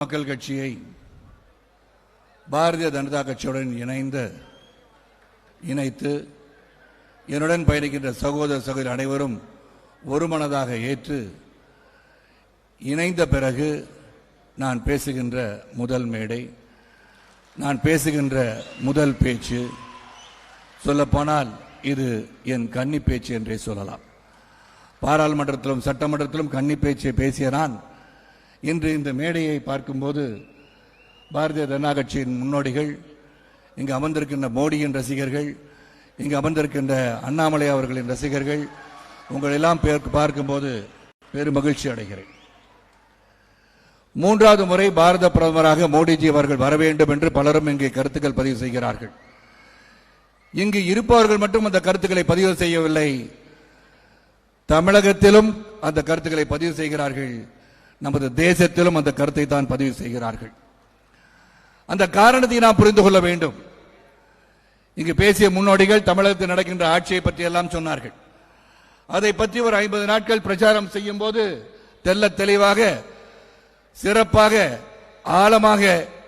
மக்கள் கட்சியை பாரதிய ஜனதா கட்சியுடன் இணைந்து இணைத்து என்னுடன் பயணிக்கின்ற சகோதர சகோதரி அனைவரும் ஒருமனதாக ஏற்று இணைந்த பிறகு நான் பேசுகின்ற முதல் மேடை நான் பேசுகின்ற முதல் பேச்சு. சொல்லப்போனால் இது என் கன்னி பேச்சு என்றே சொல்லலாம். பாராளுமன்றத்திலும் சட்டமன்றத்திலும் கன்னி பேச்சை பேசிய நான் இன்று இந்த மேடையை பார்க்கும்போது பாரதிய ஜனதா கட்சியின் முன்னோடிகள் இங்கு அமர்ந்திருக்கின்ற மோடியின் ரசிகர்கள் இங்கு அமர்ந்திருக்கின்ற அண்ணாமலை அவர்களின் ரசிகர்கள் உங்கள் எல்லாம் பேர் பார்க்கும்போது பெரும் மகிழ்ச்சி அடைகிறேன். மூன்றாவது முறை பாரத பிரதமராக மோடிஜி அவர்கள் வர வேண்டும் என்று பலரும் இங்கே கருத்துக்கள் பதிவு செய்கிறார்கள். இங்கு இருப்பவர்கள் மட்டும் அந்த கருத்துக்களை பதிவு செய்யவில்லை. தமிழகத்திலும் அந்த கருத்துக்களை பதிவு செய்கிறார்கள். நமது தேசத்திலும் அந்த கருத்தை தான் பதிவு செய்கிறார்கள். அந்த காரணத்தை நாம் புரிந்து கொள்ள வேண்டும். இங்கு பேசிய முன்னோடிகள் தமிழகத்தில் நடக்கின்ற ஆட்சியை பற்றி எல்லாம் சொன்னார்கள். அதை பற்றி ஒரு ஐம்பது நாட்கள் பிரச்சாரம் செய்யும் போது தெல்ல தெளிவாக சிறப்பாக ஆழமாக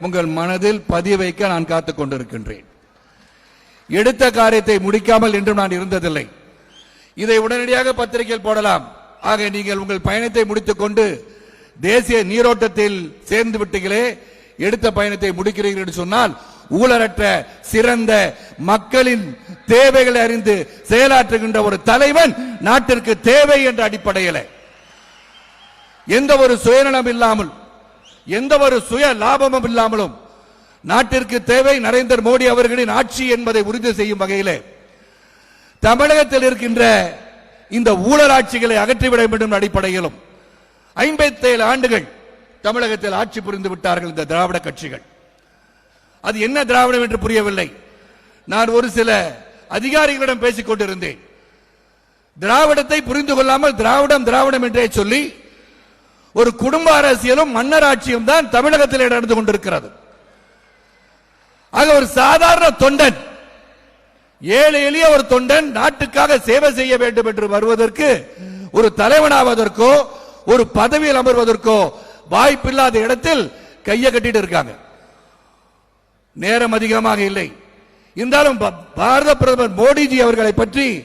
உங்கள் மனதில் பதிய வைக்க நான் காத்துக் கொண்டிருக்கின்றேன். எடுத்த காரியத்தை முடிக்காமல் என்றும் நான் இருந்ததில்லை. இதை உடனடியாக பத்திரிகையில் போடலாம். ஆக நீங்கள் உங்கள் பயணத்தை முடித்துக் கொண்டு தேசிய நீரோட்டத்தில் சேர்ந்து விட்டீர்களே எடுத்த பயணத்தை முடிக்கிறீர்கள் என்று சொன்னால் ஊழலற்ற சிறந்த மக்களின் தேவைகளை அறிந்து செயலாற்றுகின்ற ஒரு தலைவன் நாட்டிற்கு தேவை என்ற அடிப்படையில். எந்த ஒரு சுயநலம் இல்லாமல் எந்த ஒரு சுய லாபமும் இல்லாமலும் நாட்டிற்கு தேவை நரேந்திர மோடி அவர்களின் ஆட்சி என்பதை உறுதி செய்யும் வகையிலே தமிழகத்தில் இருக்கின்ற இந்த ஊழலாட்சிகளை அகற்றிவிட வேண்டும் அடிப்படையிலும் ஐம்பத்தேழு ஆண்டுகள் தமிழகத்தில் ஆட்சி புரிந்து விட்டார்கள் இந்த திராவிட கட்சிகள். அது என்ன திராவிடம் என்று புரியவில்லை. நான் ஒரு சில அதிகாரிகளிடம் பேசிக் கொண்டிருந்தேன். திராவிடத்தை புரிந்து கொள்ளாமல் திராவிடம் திராவிடம் என்றே சொல்லி ஒரு குடும்ப அரசியலும் மன்னர் ஆட்சியும் தான் தமிழகத்தில் நடந்து கொண்டிருக்கிறது. ஆக ஒரு சாதாரண தொண்டன் ஏழை எளிய ஒரு தொண்டன் நாட்டுக்காக சேவை செய்ய வேண்டும் என்று வருவதற்கு ஒரு தலைவனாவதற்கோ ஒரு பதவியில் அமர்வதற்கோ வாய்ப்பில்லாத இடத்தில் கையை கட்டிட்டு இருக்காங்க. நேரம் அதிகமாக இல்லை. இருந்தாலும் பாரத பிரதமர் மோடிஜி அவர்களை பற்றி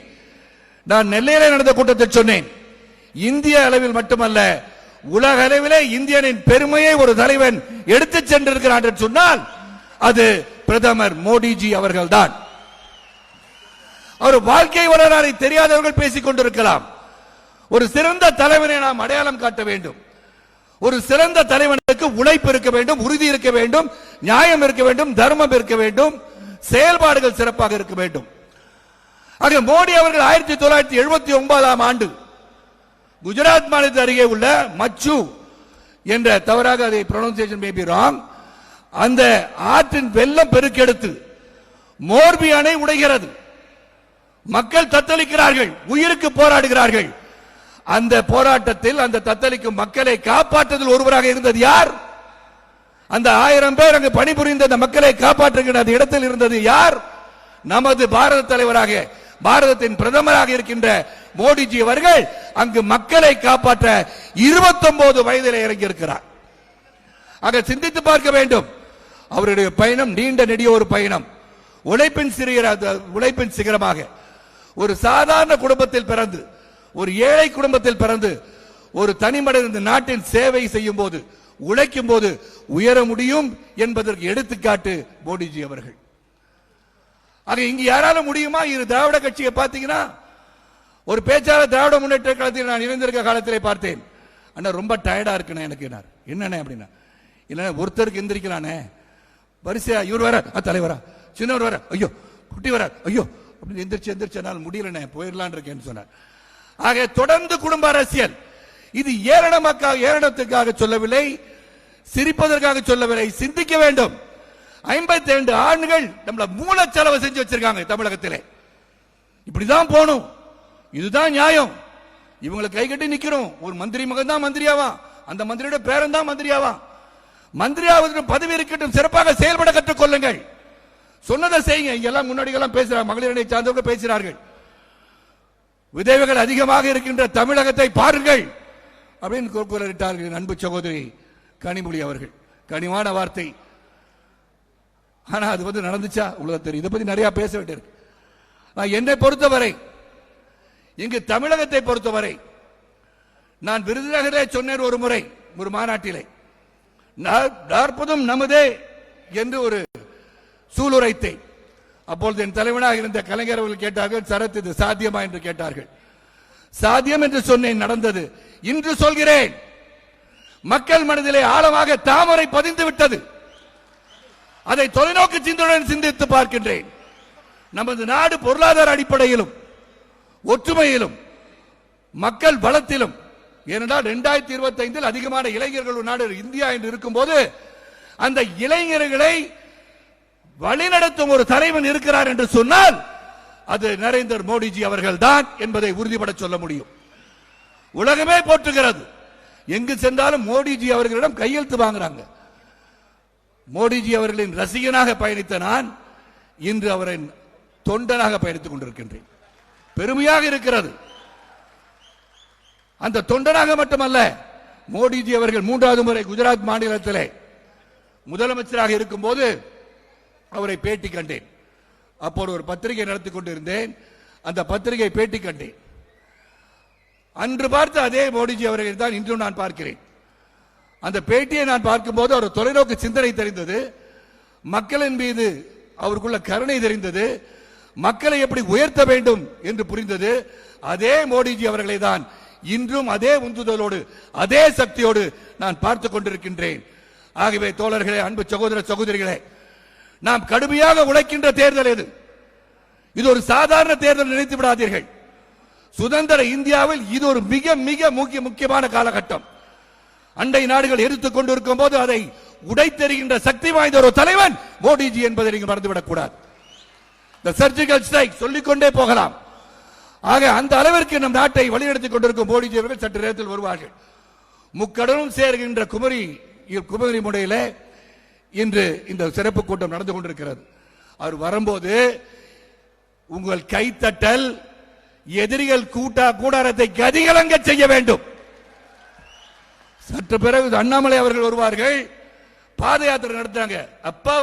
நான் நெல்லையில நடந்த கூட்டத்தில் சொன்னேன். இந்திய அளவில் மட்டுமல்ல உலக அளவிலே இந்தியனின் பெருமையை ஒரு தலைவன் எடுத்துச் சென்றிருக்கிறான் என்று சொன்னால் அது பிரதமர் மோடிஜி அவர்கள்தான். அவர் வாழ்க்கை வரலாறை தெரியாதவர்கள் பேசிக் கொண்டிருக்கலாம். ஒரு சிறந்த தலைவனை நாம் அடையாளம் காட்ட வேண்டும். ஒரு சிறந்த தலைவனுக்கு உழைப்பு இருக்க வேண்டும் உறுதி இருக்க வேண்டும் நியாயம் இருக்க வேண்டும் தர்மம் இருக்க வேண்டும் செயல்பாடுகள் சிறப்பாக இருக்க வேண்டும். ஆக மோடி அவர்கள் ஆயிரத்தி தொள்ளாயிரத்தி எழுபத்தி ஒன்பதாம் ஆண்டு குஜராத் மாநிலத்தில் அருகே உள்ள மச்சு என்ற தவறாக அதை ப்ரொனன்சியேஷன் மேபி ராங் அந்த ஆற்றின் வெள்ளம் பெருக்கெடுத்து மோர்பி அணை உடைகிறது. மக்கள் தத்தளிக்கிறார்கள் உயிருக்கு போராடுகிறார்கள். அந்த போராட்டத்தில் அந்த தத்தளிக்கும் மக்களை காப்பாற்றுவதில் ஒருவராக இருந்தது யார்? அந்த ஆயிரம் பேர் அங்கு பணிபுரிந்த அந்த மக்களை காப்பாற்றுகின்ற அந்த இடத்தில் இருந்தது யார்? நமது பாரத தலைவராக பாரதத்தின் பிரதமராக இருக்கின்ற மோடிஜி அவர்கள் அங்கு மக்களை காப்பாற்ற 29 வயதில் இறங்கியிருக்கிறார். ஆக சிந்தித்து பார்க்க வேண்டும். அவருடைய பயணம் நீண்ட நெடிய ஒரு பயணம். உழைப்பின் சிறிய உழைப்பின் சிகரமாக. ஒரு சாதாரண குடும்பத்தில் பிறந்து ஒரு ஏழை குடும்பத்தில் பிறந்து ஒரு தனிமனித இந்த நாட்டின் சேவை செய்யும் போது உழைக்கும் போது உயர முடியும் என்பதற்கு எடுத்துக்காட்டு மோடிஜி அவர்கள். ஆக இங்கு யாரால முடியுமா? இரு திராவிட கட்சியை பார்த்தீங்கன்னா ஒரு பேச்சாளர் திராவிட முன்னேற்ற காலத்தில் நான் இணைந்திருக்க காலத்திலே பார்த்தேன். அண்ணா ரொம்ப டயர்டா இருக்குண்ணே எனக்கு என்னண்ணே அப்படின்னா இல்ல ஒருத்தருக்கு எந்திரிக்கலானே வரிசையா இவர் வர தலைவரா. சின்னவர் வர ஐயோ குட்டி வர ஐயோ அப்படின்னு எந்திரிச்சு எந்திரிச்சு என்னால் முடியலண்ணே போயிடலான் இருக்கேன்னு சொன்னார். ஆக தொடர்ந்து குடும்ப அரசியல். இது ஏளனமாக்காக ஏரணத்துக்காக சொல்லவில்லை சிரிப்பதற்காக சொல்லவில்லை சிந்திக்க வேண்டும். ஐம்பத்தி ரெண்டு ஆண்டுகள் நம்மள செலவு செஞ்சு வச்சிருக்காங்க தமிழகத்திலே. இப்படிதான் போகணும். இதுதான் நியாயம். இவங்களை கை கட்டி நிக்கிறோம். ஒரு மந்திரி மகன் தான் மந்திரியாவா? அந்த மந்திரியோட பேரன் தான் மந்திரியாவா? மந்திரியாவது பதவி இருக்கட்டும் சிறப்பாக செயல்பட கற்றுக்கொள்ளுங்கள். சொன்னதை செய்யுங்க. இங்கெல்லாம் முன்னாடி எல்லாம் பேசுறாங்க மகளிர் சார்ந்தவர்கள் பேசுகிறார்கள். விதவைகள் அதிகமாக இருக்கின்ற தமிழகத்தை பாருங்கள். அப்படின்னு குரலிட்டார்கள் அன்பு சகோதரி கனிமொழி அவர்கள். கனிவான வார்த்தை. ஆனா அது வந்து நடந்துச்சா? உங்களுக்கு தெரியும். இதை பத்தி நிறைய பேச வேண்டியிருக்கு. நான் என்னை பொறுத்தவரை இங்கு தமிழகத்தை பொறுத்தவரை நான் விருதுநகரே சொன்னேன் ஒரு முறை ஒரு மாநாட்டிலே. நாற்பதும் நமதே என்று ஒரு சூளுரைத்தேன். அப்பொழுது என் தலைவனாக இருந்த கலைஞர் அவர்கள் கேட்டார்கள் சரத் இது சாத்தியமா? என்று கேட்டார்கள். சாத்தியம் என்று சொன்னேன் நடந்தது. இன்று சொல்கிறேன். மக்கள் மனதிலே ஆழமாக தாமரை பதிந்து விட்டது. அதை தொலைநோக்கு சிந்தனையுடன் சிந்தித்து பார்க்கின்றேன். நமது நாடு பொருளாதார அடிப்படையிலும் ஒற்றுமையிலும் மக்கள் பலத்திலும் ஏனென்றால் இரண்டாயிரத்தி இருபத்தி ஐந்தில் அதிகமான இளைஞர்கள் ஒரு நாடு இந்தியா என்று இருக்கும்போது அந்த இளைஞர்களை வழிநடத்தும் ஒரு தலைவன் இருக்கிறார் என்று சொன்னால் அது நரேந்திர மோடிஜி அவர்கள் தான் என்பதை உறுதிபட சொல்ல முடியும். உலகமே போற்றுகிறது. எங்கு சென்றாலும் மோடிஜி அவர்களிடம் கையெழுத்து வாங்குறாங்க. மோடிஜி அவர்களின் ரசிகனாக பயணித்த நான் இன்று அவரின் தொண்டனாக பயணித்துக் கொண்டிருக்கின்றேன். பெருமையாக இருக்கிறது. அந்த தொண்டனாக மட்டுமல்ல மோடிஜி அவர்கள் மூன்றாவது முறை குஜராத் மாநிலத்திலே முதலமைச்சராக இருக்கும்போது அவரை பேட்டி கண்டேன். அப்போது ஒரு பத்திரிகை நடத்தி கொண்டிருந்தேன். அந்த பத்திரிகை பேட்டி கண்டேன். அன்று பார்த்த அதே மோடிஜி அவர்களை தான் இன்றும் நான் பார்க்கிறேன். அந்த பேட்டியை நான் பார்க்கும்போது அவர் தொலைநோக்கு சிந்தனை தெரிந்தது. மக்களின் மீது அவருக்குள்ள கருணை தெரிந்தது. மக்களை எப்படி உயர்த்த வேண்டும் என்று புரிந்தது. அதே மோடிஜி அவர்களை தான் இன்றும் அதே உந்துதலோடு அதே சக்தியோடு நான் பார்த்துக் கொண்டிருக்கின்றேன். ஆகவே தோழர்களே அன்பு சகோதர சகோதரிகளே நாம் கடுமையாக உழைக்கின்ற தேர்தல் இது இது ஒரு சாதாரண தேர்தல் நினைத்து விடாதீர்கள். சுதந்திர இந்தியாவில் இது ஒரு மிக மிக முக்கிய முக்கியமான காலகட்டம். அண்டை நாடுகள் எதிர்த்துக் கொண்டிருக்கும் போது அதை உடைத்தெறிகின்ற சக்தி வாய்ந்த ஒரு தலைவன் மோடிஜி என்பதை நீங்கள் மறந்துவிடக் கூடாது இந்த சர்ஜிக்கல் ஸ்ட்ரைக் சொல்லிக்கொண்டே போகலாம். ஆக அந்த அளவிற்கு நம் நாட்டை வழிநடத்திக் கொண்டிருக்கும் மோடிஜி அவர்கள் சற்று நேரத்தில் வருவார்கள். முக்கடலும் சேர்கின்ற குமரி குமரி முனையில இன்று இந்த சிறப்பு கூட்டம் நடந்து கொண்டிருக்கிறது. அவர் வரும்போது உங்கள் கைத்தட்டல் எதிரிகள் கூட்டா கூடாரத்தை கதிகலங்க செய்ய வேண்டும். சற்று பிறகு அண்ணாமலை அவர்கள் வருவார்கள். பாத யாத்திரை நடத்துறாங்க. அப்பா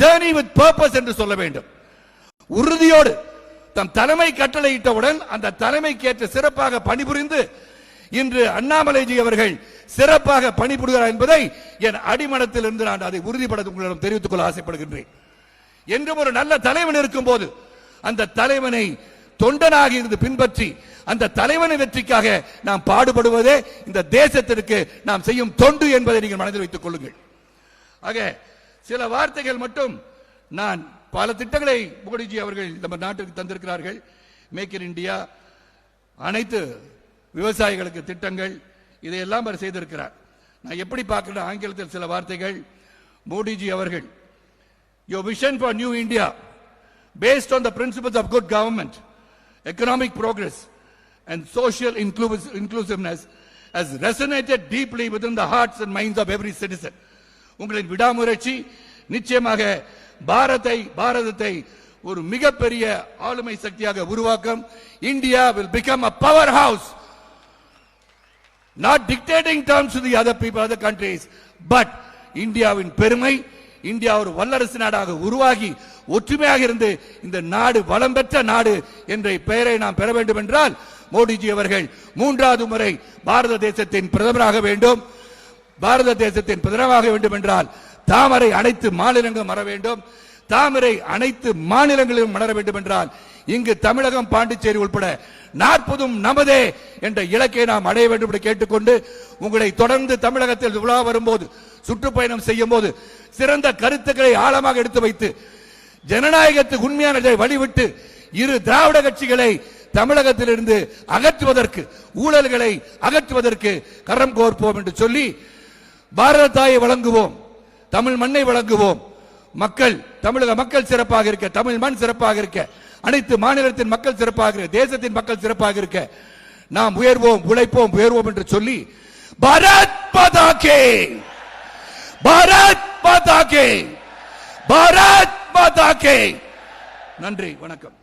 ஜேர்னி வித் பர்பஸ் என்று சொல்ல வேண்டும். உறுதியோடு தம் தலைமை கட்டளையிட்டவுடன் அந்த தலைமைக்கேற்ற சிறப்பாக பணிபுரிந்து இன்று அண்ணாமலைஜி அவர்கள் சிறப்பாக பணிபுரிகிறார் என்பதை என் அடிமனத்தில் இருந்து நான் அதை உறுதிப்பட உங்களிடம் தெரிவித்துக் கொள்ள ஆசைப்படுகின்றேன். என்றும் ஒரு நல்ல தலைவன் இருக்கும் போது அந்த தலைவனை தொண்டனாக இருந்து பின்பற்றி அந்த தலைவனை வெற்றிக்காக நாம் பாடுபடுவதே இந்த தேசத்திற்கு நாம் செய்யும் தொண்டு என்பதை நீங்கள் மனதில் வைத்துக் கொள்ளுங்கள். ஆக சில வார்த்தைகள் மட்டும் நான் பல திட்டங்களை மோடிஜி அவர்கள் நம்ம நாட்டுக்கு தந்திருக்கிறார்கள். மேக் இன் இந்தியா அனைத்து விவசாயிகளுக்கு திட்டங்கள் இதையெல்லாம் அவர் செய்திருக்கிறார் நான் எப்படி பார்க்கிறேன் ஆங்கிலத்தில் சில வார்த்தைகள் மோடிஜி அவர்கள் your vision for new India based on the principles of good governance economic progress and social inclus inclusiveness has resonated deeply with the hearts and minds of every citizen உங்களின் விடாமுயற்சி நிச்சயமாக பாரத்தை பாரதத்தை ஒரு மிகப்பெரிய ஆளுமை சக்தியாக உருவாக்கம் India will become a powerhouse not dictating terms to the other people, other countries, but இந்தியாவின் பெருமை இந்தியா ஒரு வல்லரசு நாடாக உருவாகி ஒற்றுமையாக இருந்து இந்த நாடு வளம் பெற்ற நாடு என்ற பெயரை நாம் பெற வேண்டும் என்றால் மோடிஜி அவர்கள் மூன்றாவது முறை பாரத தேசத்தின் பிரதமராக வேண்டும். பாரத தேசத்தின் பிரதமராக வேண்டும் என்றால் தாமரை அனைத்து மாநிலங்களும் வர வேண்டும். தாமரை அனைத்து மாநிலங்களிலும் மலர வேண்டும் என்றால் இங்கு தமிழகம் பாண்டிச்சேரி உள்பட நாற்பதும் நமதே என்ற இலக்கை நாம் அடைய வேண்டும் என்று கேட்டுக்கொண்டு உங்களை தொடர்ந்து தமிழகத்தில் உலா வரும்போது சுற்றுப்பயணம் செய்யும் போது சிறந்த கருத்துக்களை ஆழமாக எடுத்து வைத்து ஜனநாயகத்துக்கு உண்மையான வழிவிட்டு இரு திராவிட கட்சிகளை தமிழகத்திலிருந்து அகற்றுவதற்கு ஊழல்களை அகற்றுவதற்கு கரம் கோர்ப்போம் என்று சொல்லி பாரத தாயை வழங்குவோம் தமிழ் மண்ணை வழங்குவோம். மக்கள் தமிழக மக்கள் சிறப்பாக இருக்க தமிழ் மண் சிறப்பாக இருக்க அனைத்து மாநிலத்தின் மக்கள் சிறப்பாக இருக்க தேசத்தின் மக்கள் சிறப்பாக இருக்க நாம் உயர்வோம் உழைப்போம் உயர்வோம் என்று சொல்லி பரத் பதாகே கே! பதாகே பரத் கே கே! நன்றி வணக்கம்.